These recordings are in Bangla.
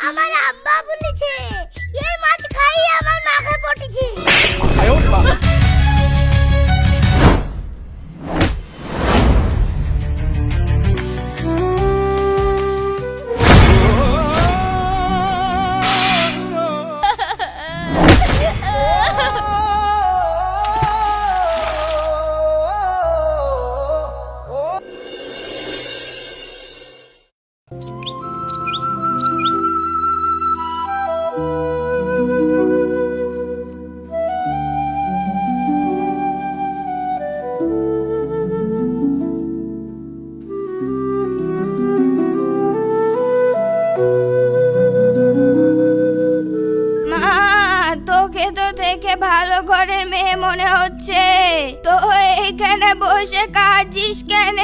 আমার আব্বা বলেছে এই মাছ খাই আমার মাখা পড়েছে বসে কাজিস কেন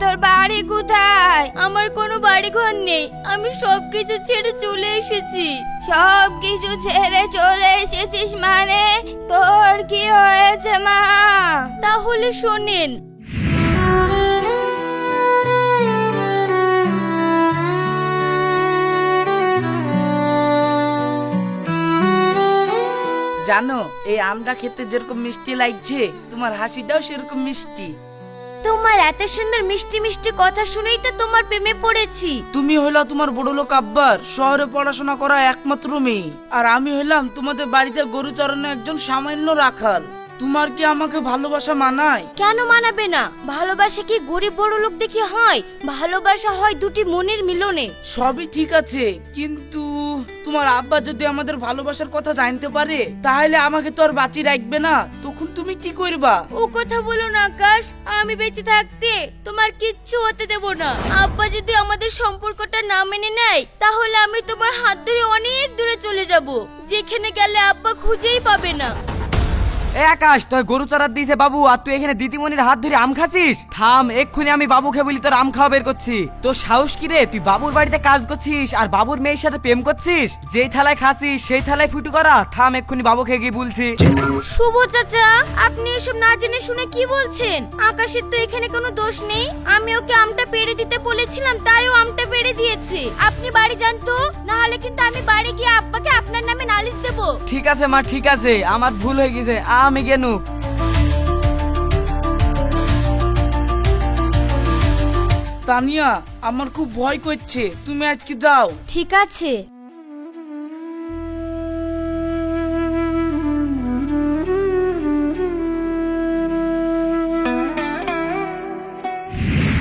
তোর বাড়ি কোথায়? আমার কোনো বাড়ি ঘর নেই। আমি সবকিছু ছেড়ে চলে এসেছি। সব কিছু ছেড়ে চলে এসেছিস মানে? তোর কি হয়েছে মা? তাহলে শোনেন জানো এই আমটা খেতে যেরকম মিষ্টি লাগছে তোমার হাসিটাও সেরকম মিষ্টি। তোমার এত সুন্দর মিষ্টি মিষ্টি কথা শুনেই তো তোমার প্রেমে পড়েছি। তুমি হইলা তোমার বড় লোক আব্বার শহরে পড়াশোনা করা একমাত্র মেয়ে আর আমি হইলাম তোমাদের বাড়িতে গরু চড়ানো একজন সামান্য রাখাল। তোমার কি আমাকে ভালোবাসা মানায়? কেন মানাবে না? ভালোবাসা কি গরিব বড় লোক দেখে হয়? ভালোবাসা হয় দুটি মনের মিলনে। সবই ঠিক আছে কিন্তু তোমার আব্বা যদি আমাদের ভালোবাসার কথা জানতে পারে তাহলে আমাকে তো আর বাঁচি রাখবে না। তখন তুমি কি করবা? ও কথা বলো না আকাশ। আমি বেঁচে থাকতে তোমার কিচ্ছু হতে দেব না। আব্বা যদি আমাদের সম্পর্কটা না মেনে নেয় তাহলে আমি তোমার হাত ধরে অনেক দূরে চলে যাব। যেখানে গেলে আব্বা খুঁজেই পাবে না। এ আকাশ তোর গরু চড়ার দিয়েছে বাবু আর তুই এখানে দিদিমণির হাত ধরে আম খাচ্ছিস থাম এক্ষুনি আমি বাবুকে বলি তোর আম খাওয়া বের করছি। তোর সাহস কি রে? তুই বাবুর বাড়িতে কাজ করছিস আর বাবুর মেয়ের সাথে প্রেম করছিস? যেই থালায় খাচ্ছিস সেই থালায় ফুটু করা। থাম এক্ষুনি বাবুকে গিয়ে বলছি। শুভ চাচা আপনি এসব না জেনে শুনে কি বলছেন? আকাশের তো এখানে কোনো দোষ নেই। আমি ওকে আমটা পেড়ে দিতে বলেছিলাম তাই ও আমটা পেড়ে দিয়েছে। আপনি বাড়ি যান তো না হলে কিন্তু আমি বাড়ি গিয়ে আব্বাকে আপনার নামে নালিশ দেব। ঠিক আছে মা ঠিক আছে। আমার ভুল হয়ে গেছে। আমি গেনু। তানিয়া আমার খুব ভয় করছে। তুমি আজকে যাও। ঠিক আছে।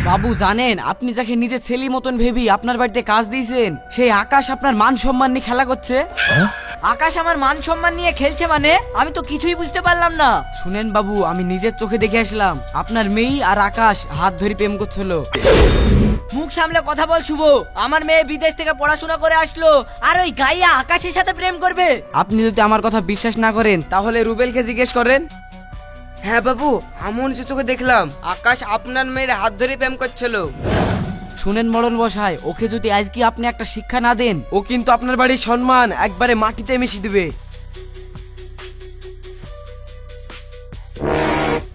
বাবু জানেন আপনি যাকে নিজের ছেলের মতন ভেবি আপনার বাড়িতে কাজ দিয়েছেন সেই আকাশ আপনার মান সম্মান নিয়ে খেলা করছে। আকাশ আমার মান সম্মান নিয়ে খেলছে মানে? আমি তো কিছুই বুঝতে পারলাম না। শুনেন বাবু আমি নিজের চোখে দেখে আসলাম। আপনার মেয়ে আর আকাশ হাত ধরে প্রেম করছিল। মুখ সামলে কথা বল শুভ। আমার মেয়ে বিদেশ থেকে পড়াশোনা করে আসলো। আর ওই গাইয়া আকাশের সাথে প্রেম করবে। আপনি যদি আমার কথা বিশ্বাস না করেন তাহলে রুবেলকে জিজ্ঞেস করেন। হ্যাঁ বাবু আমন যে চোখে দেখলাম। আকাশ আপনার মেয়ের হাত ধরে প্রেম করছিল। শুনেন মরণ বসায় ওকে যদি আজকে আপনি একটা শিক্ষা না দেন ও কিন্তু আপনার বাড়ির সম্মান একবারে মাটিতে মিশিয়ে দিবে।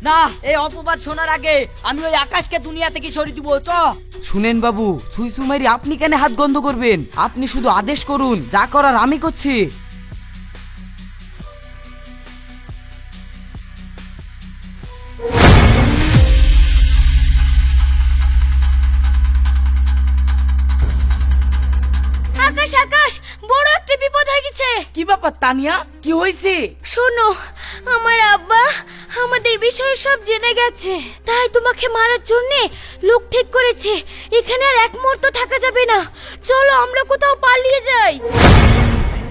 না এই অপবাদ শোনার আগে আমি ওই আকাশকে দুনিয়া থেকে সরিয়ে দিব চ। শুনেন বাবু সুই সুমারি আপনি কেন হাত গন্ধ করবেন? আপনি শুধু আদেশ করুন যা করার আমি করছি। বড় একটা বিপদ হয়ে গেছে। কি ব্যাপার তানিয়া? কি হয়েছে? শোনো আমার আব্বা আমাদের বিষয়ে সব জেনে গেছে। তাই তোমাকে মারার জন্য লোক ঠিক করেছে। এখানে আর এক মুহূর্ত থাকা যাবে না। চলো আমরা কোথাও পালিয়ে যাই।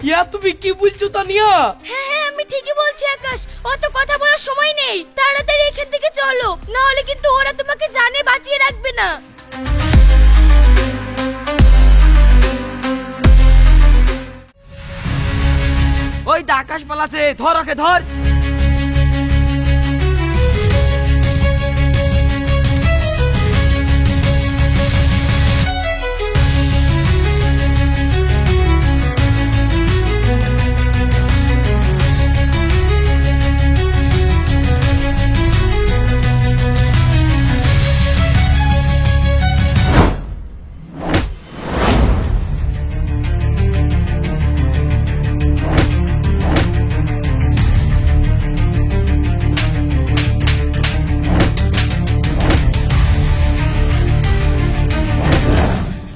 ইয়া তুমি কি বলছো তানিয়া? হ্যাঁ হ্যাঁ আমি ঠিকই বলছি আকাশ। অত কথা বলার সময় নেই। তাড়াতাড়ি এখান থেকে চলো। না হলে কিন্তু ওরা তোমাকে জানে বাঁচিয়ে রাখবে না। ওই আকাশ পালাছে ধর ওকে ধর।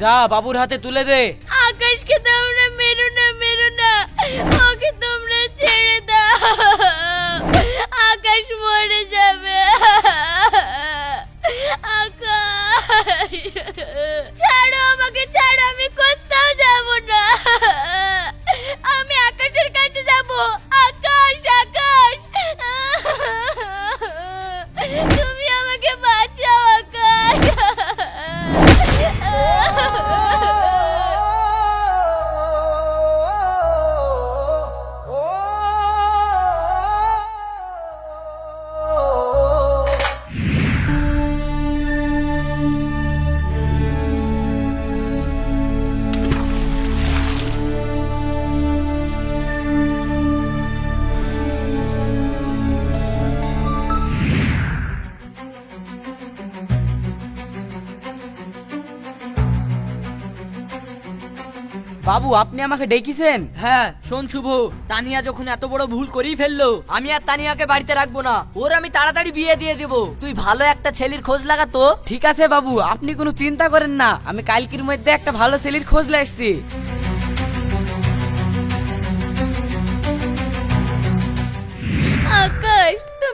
যা, বাবুর হাতে তুলে দে। আকাশকে তোমরা মেরো না মেরো না। ওকে তোমরা ছেড়ে দাও। আকাশ মরে যাবে। আকাশ। ছাড়ো আমাকে, ছাড়ো, আমি বাবু আপনি আমাকে ডেকেছেন? হ্যাঁ শোন শুভ তানিয়া যখন এত বড় ভুল করেই ফেলল আমি আর তানিয়াকে বাড়িতে রাখব না। ওর আমি তাড়াতাড়ি বিয়ে দিয়ে দেবো। তুই ভালো একটা ছেলের খোঁজ লাগাতো ঠিক আছে বাবু আপনি কোনো চিন্তা করেন না। আমি কালকের মধ্যে একটা ভালো ছেলের খোঁজ লাগছি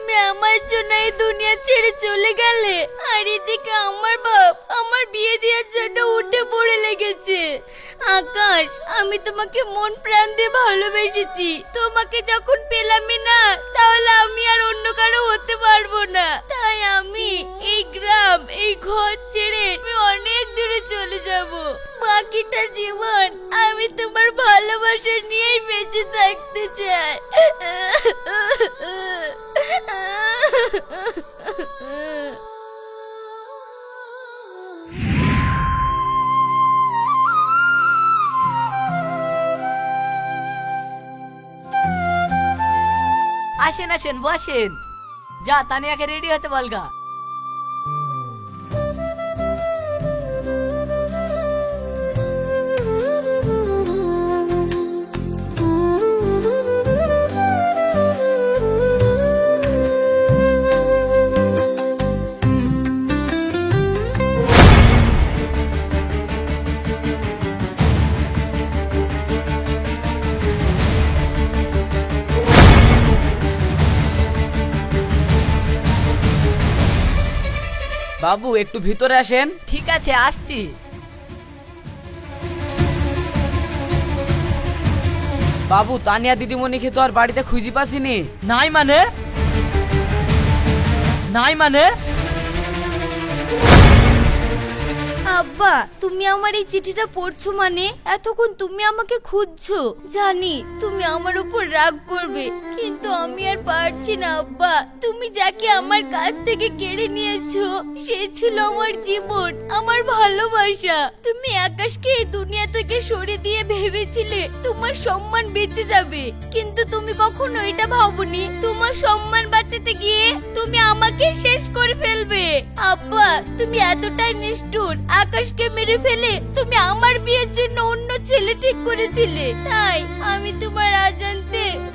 তুমি আমার জন্য এই দুনিয়া ছেড়ে চলে গেলে। আর এদিকে আমার বাপ আমার বিয়ে দেওয়ার জন্য উঠে পড়ে লেগেছে। আকাশ, আমি তোমাকে মন প্রাণ দিয়ে ভালোবেসেছি। তোমাকে যখন পেলামই না, তাহলে আমি আর অন্য কারও হতে পারব না। আসেন যা তানিয়াকে রেডি হতে বলগা। একটু ভিতরে আসেন। ঠিক আছে আসছি। বাবু তানিয়া দিদিমণি দিদিমণিকে তো আর বাড়িতে খুঁজি পাসিনি? নাই মানে? নাই মানে? আব্বা, তুমি আমার এই চিঠিটা পড়ছো মানে? এতক্ষণ তুমি আমাকে খুঁজছো। জানি তুমি আমার উপর রাগ করবে, কিন্তু আমি আর পারছি না আব্বা। তুমি যাকে আমার কাছ থেকে কেড়ে নিয়েছো, সে ছিল আমার জীবন, আমার ভালোবাসা। তুমি আকাশকে এই দুনিয়া থেকে সরে দিয়ে ভেবেছিলে তোমার সম্মান বেঁচে যাবে, কিন্তু তুমি কখনো এটা ভাবনি। তোমার সম্মান বাঁচাতে আব্বা তুমি এতটাই নিষ্ঠুর। আকাশকে মেরে ফেলে তুমি আমার বিয়ের জন্য অন্য ছেলে ঠিক করেছিলে। তাই আমি তোমার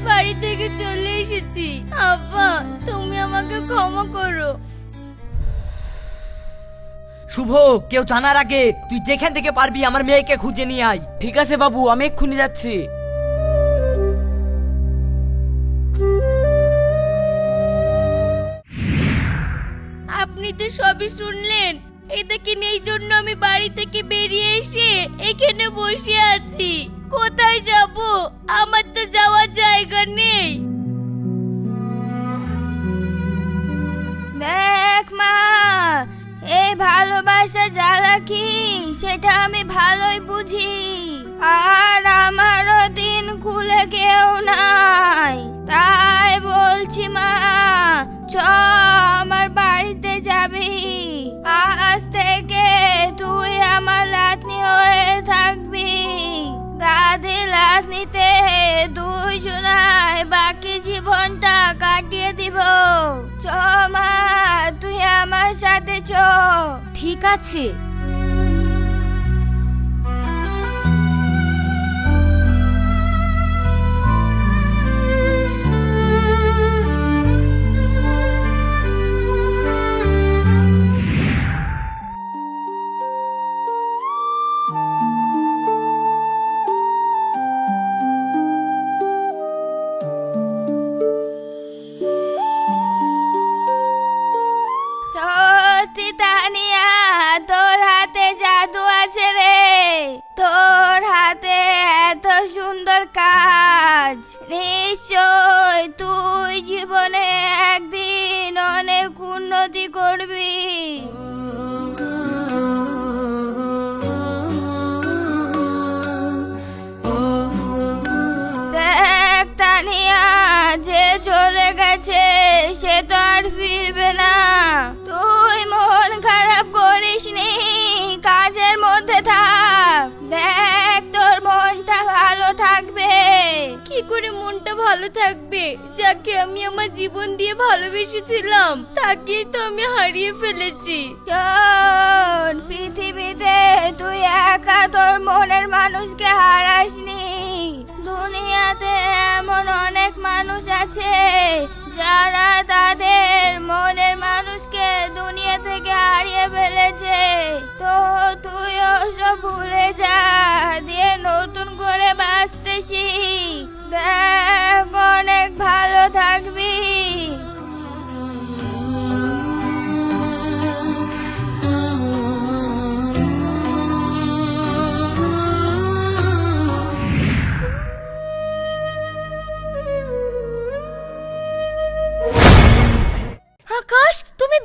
বাড়ি থেকে চলে এসেছি। আব্বা, তুমি আমাকে ক্ষমা করো। শুভ, কেউ জানার আগে তুই যেখান থেকে পারবি আমার মেয়েকে খুঁজে নিয়ে আয়। ঠিক আছে বাবু, আমি এক্ষুনি যাচ্ছি। তো সবই শুনলেন? এটাকে এই জন্য আমি বাড়ি থেকে বেরিয়ে এসে এখানে বসে আছি। কোথায় যাব? আমার তো যাওয়ার জায়গা নেই। দেখ মা, এই ভালোবাসা জ্বালা কি? সেটা আমি ভালোই বুঝি। আর আমারও দিন খুলে কেউ নাই। তাই বলছি মা চ আমার বাড়িতে যাবি? আজ থেকে তুই আমার লাতনি হয়ে থাকবি। দাদি লাতনিতে দুই জনায় বাকি জীবনটা কাটিয়ে দিব। চ মা, তুই আমার সাথে চ। ঠিক আছে। নিশ্চয় তুই জীবনে একদিন অনেক উন্নতি করবি। দেখ তানিয়া, যে চলে গেছে, সে তো আর ফিরবে না। ভালো থাকবে। যাকে আমি আমার জীবন দিয়ে ভালোবেসেছিলাম, তাকেই তো আমি হারিয়ে ফেলেছি। পৃথিবীতে তুই একা তোর মনের মানুষকে হারাসনি। দুনিয়াতে এমন অনেক মানুষ আছে, যারা তাদের মনের মানুষকে দুনিয়া থেকে হারিয়ে ফেলেছে। তো তুইও সব ভুলে যা, দিয়ে নতুন করে বাঁচতে শিখ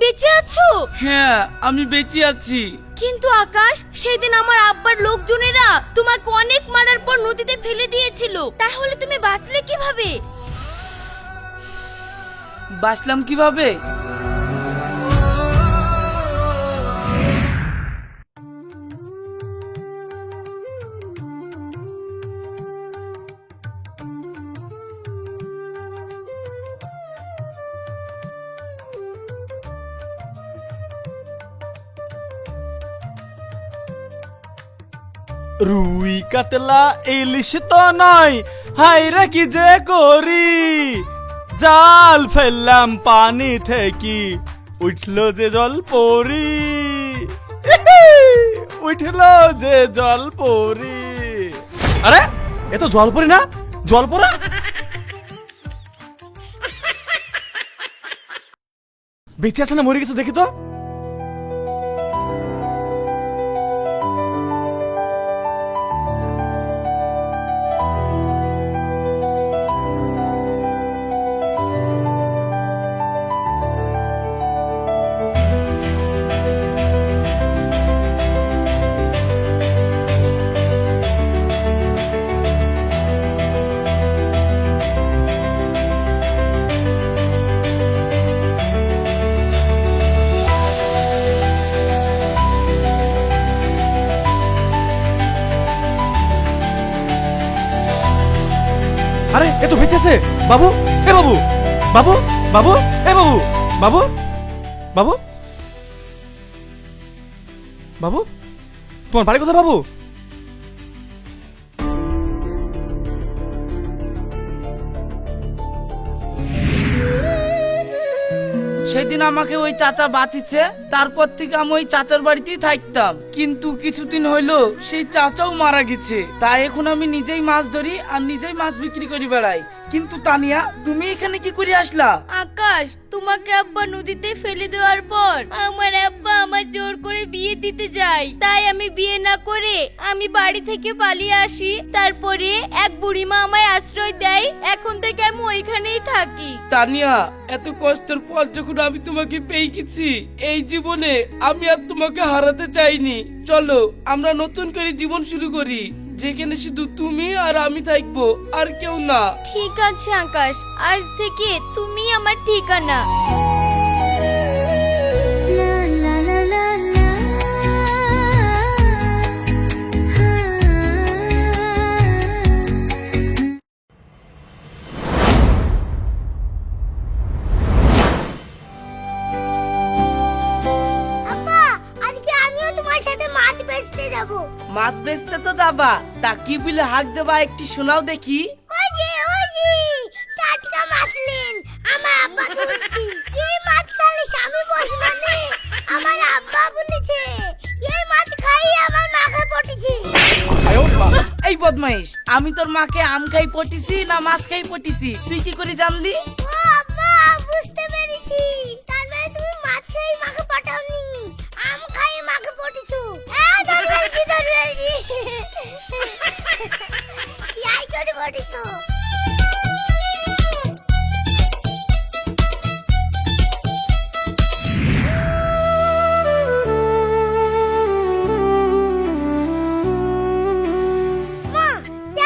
বেঁচে আছো? হ্যাঁ আমি বেঁচে আছি। কিন্তু আকাশ সেদিন আমার আব্বার লোকজনেরা তোমাকে অনেক মারার পর নদীতে ফেলে দিয়েছিল। তাহলে তুমি বাঁচলে কীভাবে? বাঁচলাম কীভাবে? রুই কাতলা ইলিশ তো নয় হাইরে কি যে করি? জাল ফেললাম পানি থেকে, উঠল যে জল পরি। উঠল যে জল পরি। আরে, এ তো জল পরি না, জল পরা? বেঁচে আছে না মরে গেছে দেখি তো। বাবু এ বাবু বাবু বাবু এ বাবু বাবু বাবু বাবু, তোমার বাড়ি কোথায় বাবু? সেদিন আমাকে ওই চাচা বাঁচিছে, তারপর থেকে আমি ওই চাচার বাড়িতেই থাকতাম। কিন্তু কিছুদিন হইল সেই চাচাও মারা গেছে। তাই এখন আমি নিজেই মাছ ধরি আর নিজেই মাছ বিক্রি করি বেড়াই। কিন্তু তানিয়া তুমি এখানে কি করে আসলা? আকাশ তোমাকে আব্বা নদীতে ফেলে দেওয়ার পর আমার আব্বা আমার জোর করে বিয়ে দিতে যায়। তাই আমি বিয়ে না করে আমি বাড়ি থেকে পালিয়ে আসি। তারপরে এক বুড়িমা আমায় আশ্রয় দেয়। এখন থেকে আমি ওইখানেই থাকি। তানিয়া এত কষ্টের পর যখন আমি তোমাকে পেয়ে গেছি এই জীবনে আমি আর তোমাকে হারাতে চাইনি। চলো আমরা নতুন করে জীবন শুরু করি। যেখানে শুধু তুমি আর আমি থাকব, আর কেউ না। ঠিক আছে আকাশ, আজ থেকে তুমি আমার ঠিকানা। যাব। মাছ বেচতে তো যাবা। তা কি বলে হাক দেবা একটি শোনাও দেখি। ওই যে ওই যে টাটকা মাছ লেন। আমার আব্বা এই মাছ খালে স্বামী বসবে না আমার আব্বা বলেছে এই মাছ খাই আমার মাখা পটেছে। এই বদমাইশ আমি তোর মাকে আম খাই পটিছি না মাছ খাই পটিছি? তুই কি করে জানলি? ও আব্বা বুঝতে পেরেছি। তার মানে তুমি মাছ খাই মাখা পাঠাওনি। আম খাই মাখা পটেছো। ধরে ফেলছি কি আই করে করি তো মা,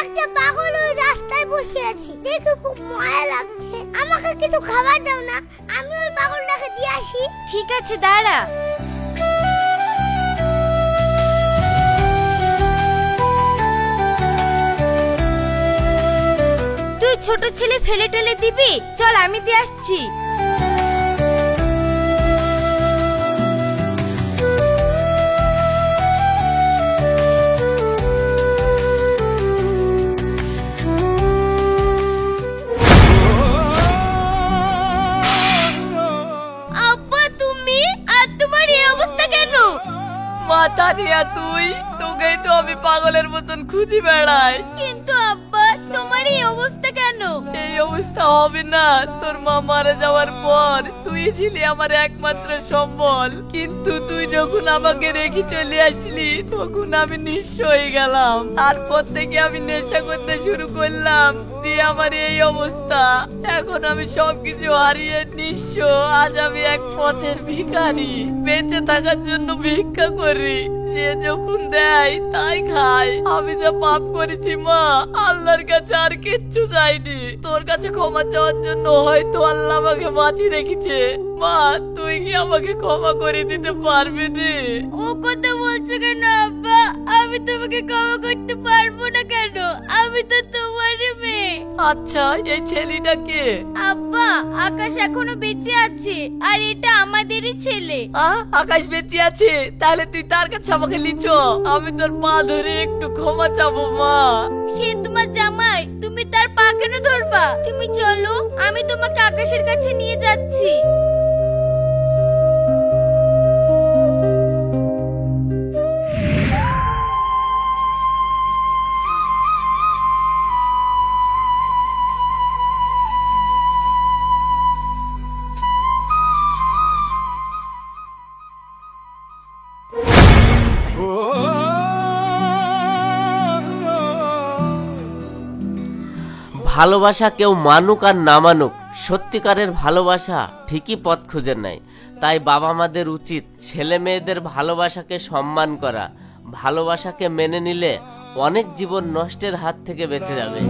একটা পাগল ওই রাস্তায় বসে আছি। দেখে খুব মায়া লাগছে। আমাকে কিছু খাবার দাও না, আমি ওই পাগলটাকে দিয়ে আসি। ঠিক আছে, দাঁড়া। ছোট ছেলে ফেলে টেলে দিবি? চল, আমি দিয়ে আসছি। আব্বা, তুমি? আর তোমার অবস্থা কেন? মাথা নিয়া তুই, তোকেই তো আমি পাগলের মতন খুঁজি বেড়াই। তোমার এই অবস্থা কেন? এই অবস্থা হবে না। তোর মা মারা যাওয়ার পর তুই ছিলি আমার একমাত্র সম্বল। কিন্তু তুই যখন আমাকে রেখে চলে আসলি, তখন আমি নিঃস্ব হয়ে গেলাম। তারপর থেকে আমি নেশা করতে শুরু করলাম। দিয়ে আমার এই অবস্থা। এখন আমি সবকিছু হারিয়ে নিঃস্ব। আজ আমি এক পথের ভিখারি। বেঁচে থাকার জন্য ভিক্ষা করি। যে যখন দেয়, তাই খাই আমি যা পাপ করেছি, মা, আল্লাহর কাছে আর কিচ্ছু চাইনি তোর কাছে ক্ষমা চাওয়ার জন্য হয়তো আল্লাহ আমাকে বাঁচিয়ে রেখেছে। মা, তুই কি আমাকে ক্ষমা করে দিতে পারবি নি? ও কথা বলছো কেন, আব্বা? আমি তোমাকে ক্ষমা করতে পারব না কেন? আমি তো আচ্ছা এই ছেলেটাকে আব্বা আকাশ এখনও বেঁচে আছে আর এটা আমাদেরই ছেলে। আহ আকাশ বেঁচে আছে? তাহলে তুই তার কাছে আমাকে লিচ। আমি তোর পা ধরে একটু ক্ষমা চাবো মা। সে তোমার জামাই তুমি তার পা কেন ধরবা? তুমি চলো আমি তোমাকে আকাশের কাছে নিয়ে যাচ্ছি। ভালোবাসা কেউ মানুক আর না মানুক, সত্যিকারের ভালোবাসা ঠিকই পথ খুঁজে নেয়। তাই বাবা মাদের উচিত ছেলে মেয়েদের ভালোবাসাকে সম্মান করা, ভালোবাসাকে মেনে নিলে অনেক জীবন নষ্টের হাত থেকে বেঁচে যাবে।